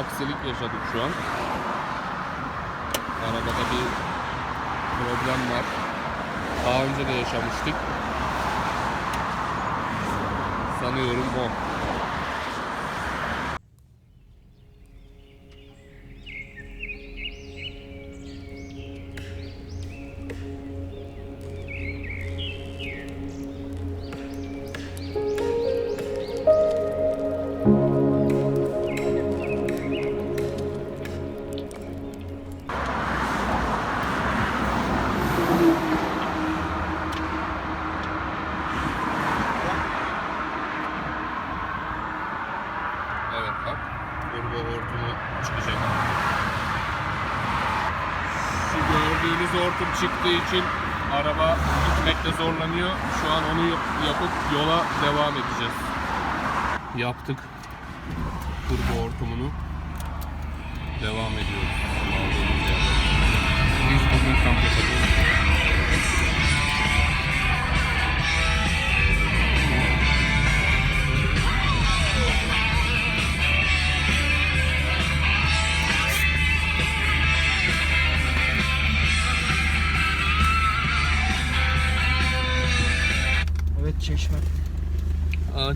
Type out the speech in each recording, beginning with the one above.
aksilik yaşadık şu an. Arabada bir problem var. Daha önce de yaşamıştık. Sanıyorum o. hortum çıktığı için araba gitmekte zorlanıyor. Şu an onu yap- yapıp yola devam edeceğiz. Yaptık. Turbo hortumunu. Devam ediyoruz. Biz bugün kamp yapacağız.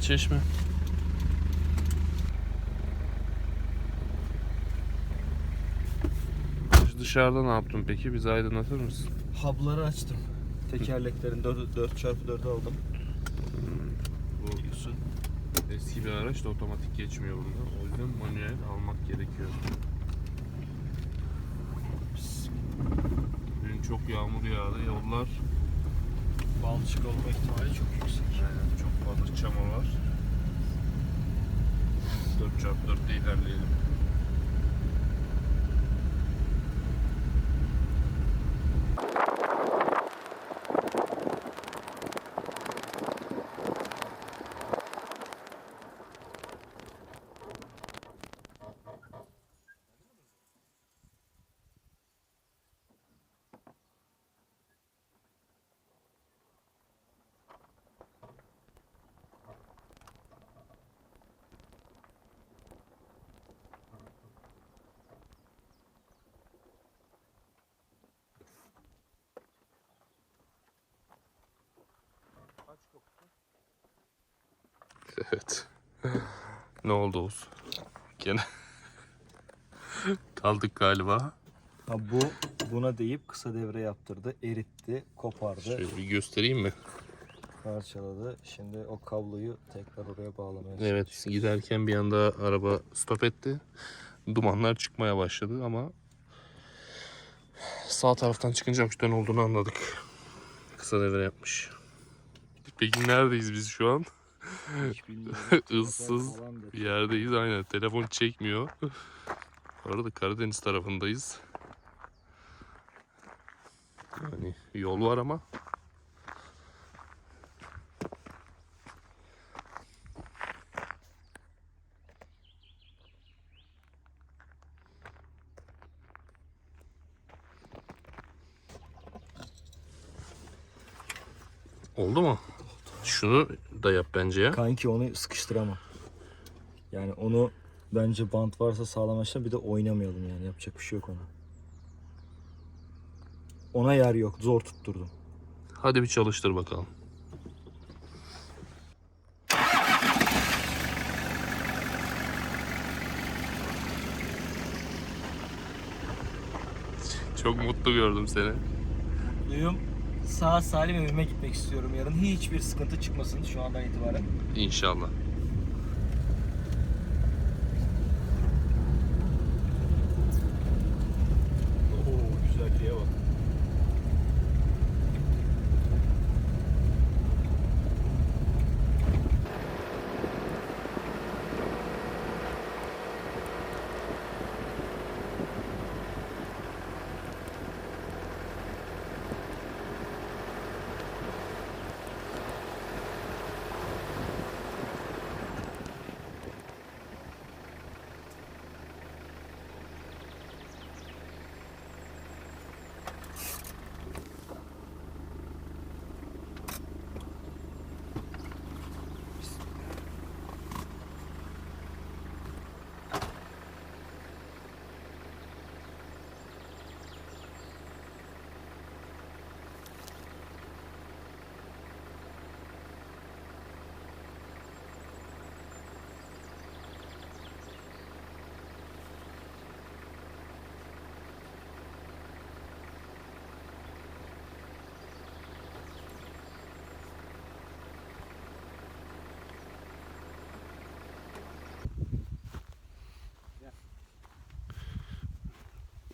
Çeşme. Dışarıda ne yaptın peki? Bizi aydınlatır mısın? Hub'ları açtım. Tekerleklerin 4, 4x4'ü aldım. Bu eski bir araç da otomatik geçmiyor bunda. O yüzden manuel almak gerekiyor. Dün çok yağmur yağdı. Yollar Balçık olma ihtimali çok yüksek. yani çok fazla çamur var. 4x4'te ilerleyelim. Evet. ne oldu Oğuz? Gene kaldık galiba. Ha bu buna deyip kısa devre yaptırdı, eritti, kopardı, Şöyle bir göstereyim mi? parçaladı. Şimdi o kabloyu tekrar oraya bağlamaya Evet giderken bir anda araba stop etti. Dumanlar çıkmaya başladı ama sağ taraftan çıkınca müşterinin olduğunu anladık. Kısa devre yapmış. Peki neredeyiz biz şu an? Issız bir yerdeyiz aynen. Telefon çekmiyor. Bu arada Karadeniz tarafındayız. Yani yol var ama Oldu mu? Şunu da yap bence ya. Kanki onu sıkıştıramam. Yani onu bence bant varsa sağlam aşağı bir de oynamayalım yani yapacak bir şey yok ona. Ona yer yok. Zor tutturdum. Hadi bir çalıştır bakalım. Çok mutlu gördüm seni. Mutluyum. Sağ salim evime gitmek istiyorum yarın. Hiçbir sıkıntı çıkmasın şu andan itibaren. İnşallah.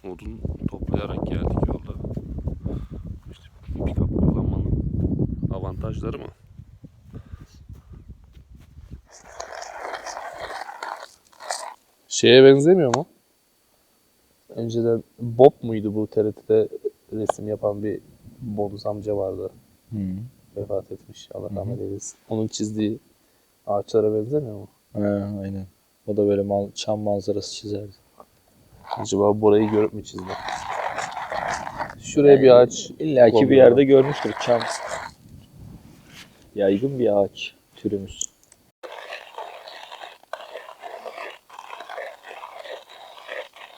Odun toplayarak geldik yolda. İşte pick-up kullanmanın avantajları mı? Şeye benzemiyor mu? Önceden Bob muydu bu TRT'de resim yapan bir bonus amca vardı. Vefat etmiş. Allah rahmet eylesin. Onun çizdiği ağaçlara benzemiyor mu? He, aynen. O da böyle mal, çam manzarası çizerdi. Acaba burayı görüp mü çizdi? Şuraya bir ağaç. İlla ki bir yerde görmüştür çam. Yaygın bir ağaç türümüz.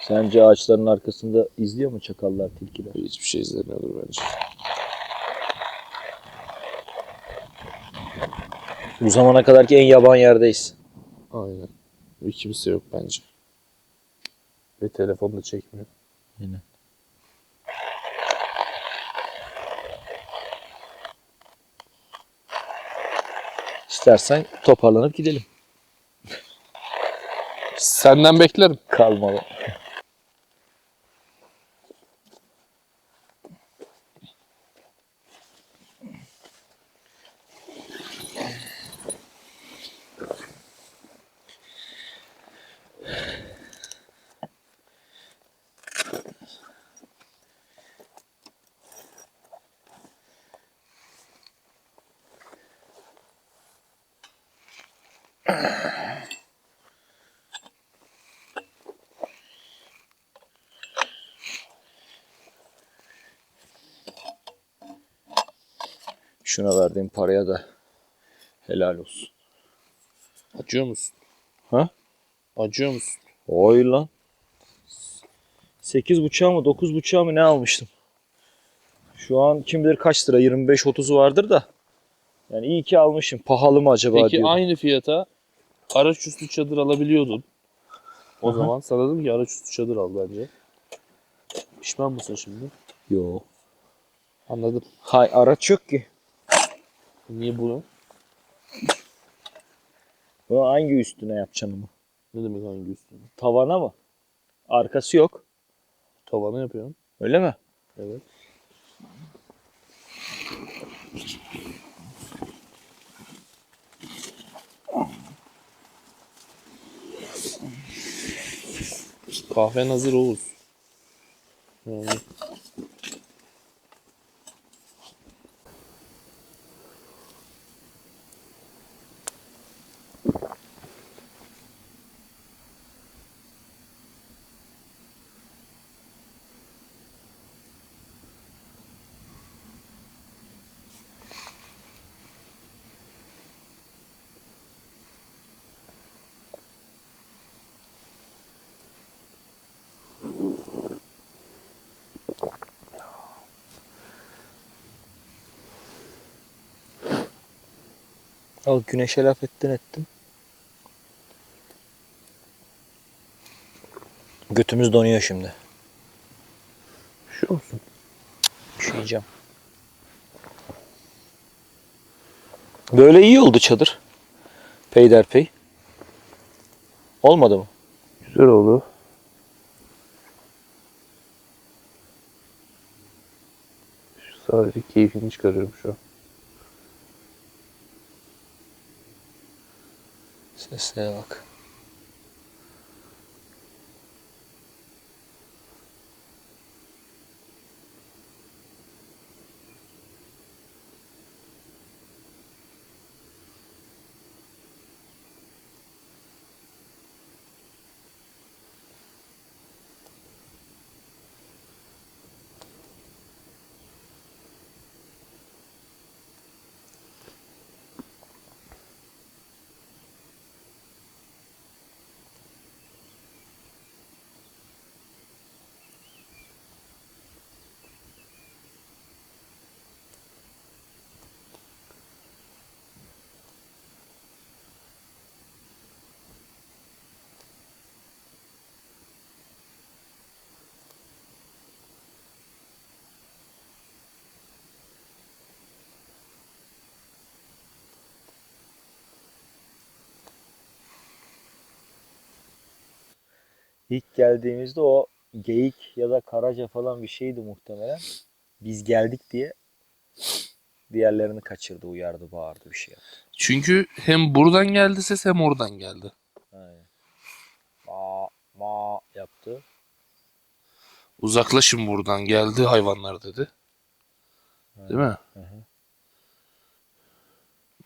Sence ağaçların arkasında izliyor mu çakallar, tilkiler? Hiçbir şey izlemiyordur bence. Bu zamana kadarki en yaban yerdeyiz. Aynen. Ve kimse yok bence. Ve telefon da çekmiyor. Aynen. İstersen toparlanıp gidelim. Senden beklerim. Kalmalı. Şuna verdiğim paraya da helal olsun. Acıyor musun? Ha? Acıyor musun? Oy lan. 8 buçuğa mı 9 buçuğa mı ne almıştım? Şu an kim bilir kaç lira 25-30 vardır da. Yani iyi ki almışım. Pahalı mı acaba Peki diyorum. aynı fiyata araç üstü çadır alabiliyordun. O Aha. zaman sana dedim ki araç üstü çadır al bence. Pişman mısın şimdi? Yo. Anladım. Hay araç yok ki. Niye bunu? Bunu hangi üstüne yapacaksın ama? Ne demek hangi üstüne? Tavana mı? Arkası yok. Tavana yapıyorsun. Öyle mi? Evet. Kahven hazır Oğuz. Yani Al güneşe laf ettin ettin. Götümüz donuyor şimdi. şu olsun. Üşüyeceğim. Böyle iyi oldu çadır. Peyderpey. Olmadı mı? Güzel oldu. Şu Sadece keyfini çıkarıyorum şu an. Seslere bak. İlk geldiğimizde o geyik ya da karaca falan bir şeydi muhtemelen. Biz geldik diye diğerlerini kaçırdı, uyardı, bağırdı bir şey yaptı. Çünkü hem buradan geldi ses hem oradan geldi. Aynen. Ma ma yaptı. Uzaklaşın buradan geldi hayvanlar dedi. Değil mi? Hı hı.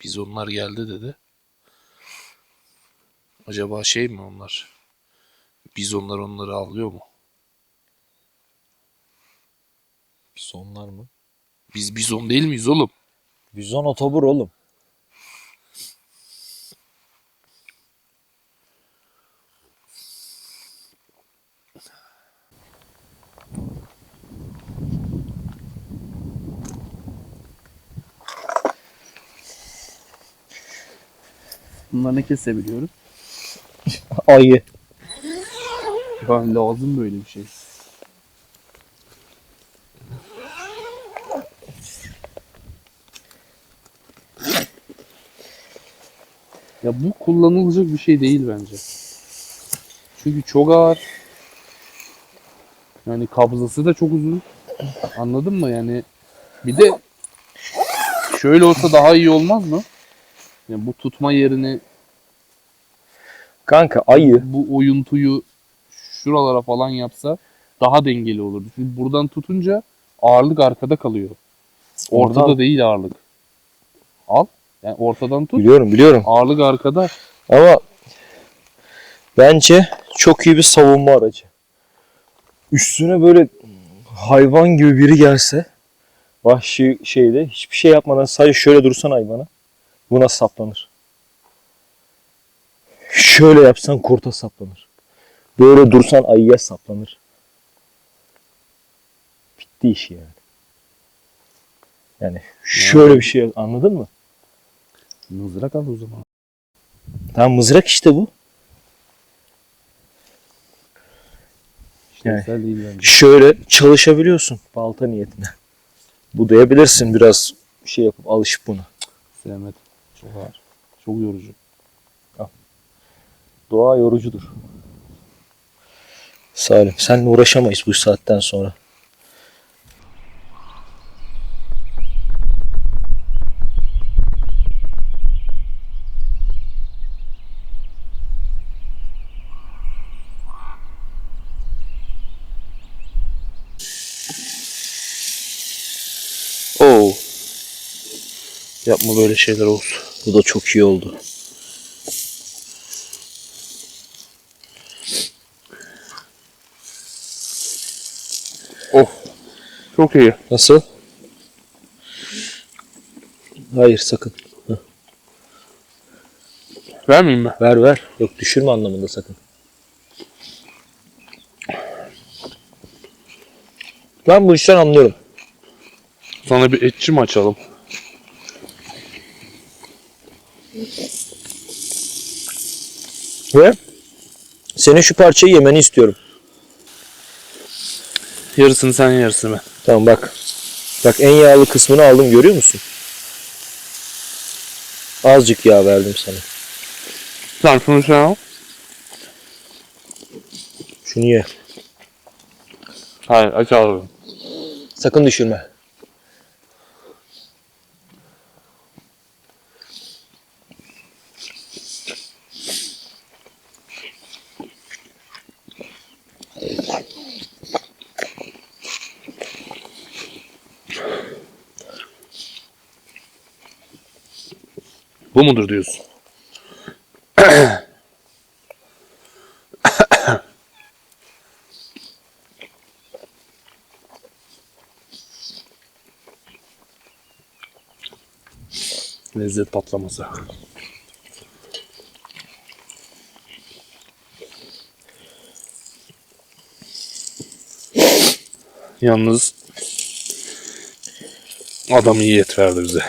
Biz onlar geldi dedi. Acaba şey mi onlar? Biz onlar onları avlıyor mu? Bizonlar mı? Biz bizon değil miyiz oğlum? Bizon otobur oğlum. Bunlar ne kesebiliyoruz? Ayı. Ya lazım böyle bir şey. Ya bu kullanılacak bir şey değil bence. Çünkü çok ağır. Yani kabzası da çok uzun. Anladın mı? Yani bir de şöyle olsa daha iyi olmaz mı? Yani bu tutma yerini Kanka ayı. bu oyuntuyu şuralara falan yapsa daha dengeli olurdu. Çünkü buradan tutunca ağırlık arkada kalıyor. Ortada Oradan- değil ağırlık. Al. Yani ortadan tut. Biliyorum biliyorum. Ağırlık arkada. Ama bence çok iyi bir savunma aracı. Üstüne böyle hayvan gibi biri gelse vahşi şeyde hiçbir şey yapmadan sadece şöyle dursan hayvana buna saplanır. Şöyle yapsan kurta saplanır. Böyle dursan ayıya saplanır. Bitti iş yani. Yani şöyle bir şey anladın mı? Mızrak al o zaman. Tam mızrak işte bu. Değil bence. şöyle çalışabiliyorsun balta niyetine. Budayabilirsin biraz şey yapıp alışıp buna. Sevmedim. Çok ağır. Çok yorucu. Doğa yorucudur. Salim seninle uğraşamayız bu saatten sonra. Oo. Yapma böyle şeyler olsun. Bu da çok iyi oldu. Oh. Çok iyi. Nasıl? Hayır sakın. Vermeyeyim mi? Ver ver. Yok düşürme anlamında sakın. Ben bu işten anlıyorum. Sana bir etçi mi açalım? Ve senin şu parçayı yemeni istiyorum. Yarısını sen yarısını ben. Tamam bak. Bak en yağlı kısmını aldım görüyor musun? Azıcık yağ verdim sana. Sen şunu sen al. Şunu ye. Hayır aç abi. Sakın düşürme. Mudur diyorsun? Lezzet patlaması. Yalnız adam iyi et verdi bize.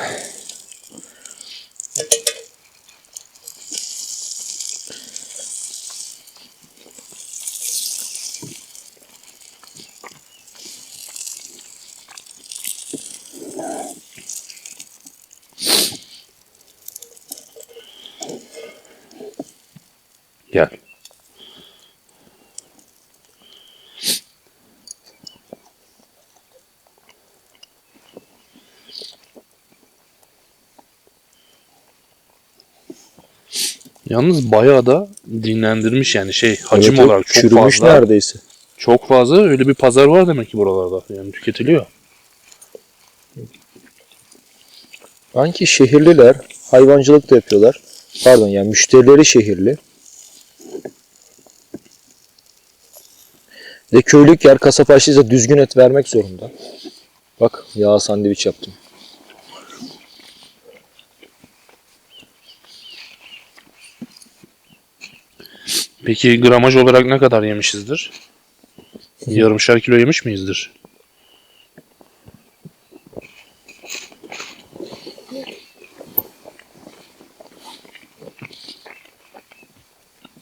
Gel. Yalnız bayağı da dinlendirmiş yani şey hacim evet, olarak çok çürümüş fazla. neredeyse. Çok fazla öyle bir pazar var demek ki buralarda. Yani tüketiliyor. Sanki şehirliler hayvancılık da yapıyorlar. Pardon yani müşterileri şehirli. Ve köylük yer kasap açtıysa düzgün et vermek zorunda. Bak yağ sandviç yaptım. Peki gramaj olarak ne kadar yemişizdir? Yarımşar kilo yemiş miyizdir?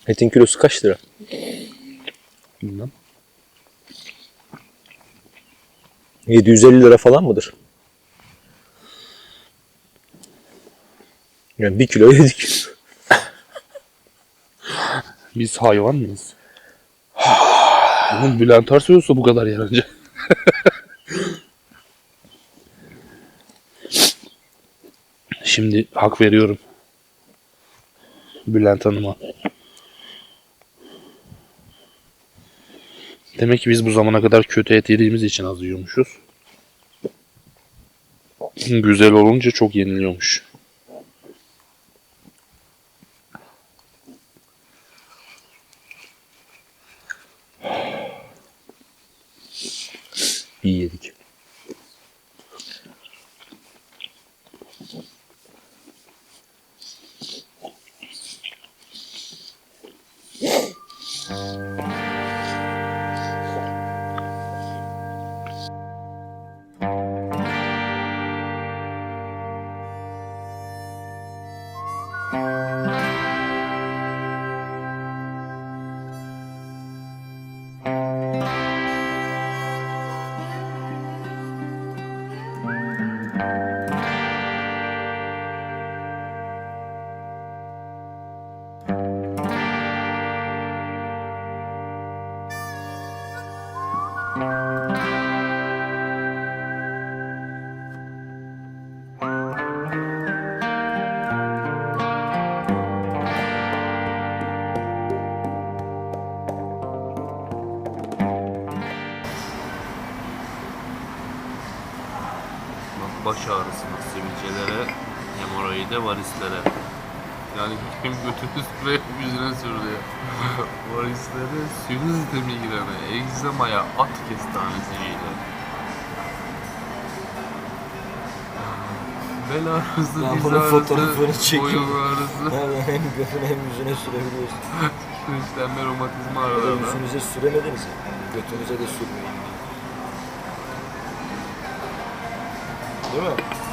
Etin kilosu kaç lira? Bilmem. 750 lira falan mıdır? Yani bir kilo yedik. Biz hayvan mıyız? Oğlum Bülent Ersoy olsa bu kadar yer önce. Şimdi hak veriyorum. Bülent Hanım'a. Demek ki biz bu zamana kadar kötü et yediğimiz için az yiyormuşuz. Güzel olunca çok yeniliyormuş. İyi yedik. Bak baş ağrısına, sivilcelere, hemoroide, varislere. Yani kim götünü sprey yüzüne sürdü. varislere, sinüzite migrene, egzamaya, at kestanesiyle. Bel ağrısı, Ben diz ağrısı, boyun ağrısı, Yani hem götüne hem yüzüne sürebiliyorsun. işlenme, romatizma Ya da aralarında. yüzünüze süremediniz ya. Götünüze de sürmeyin. Değil mi?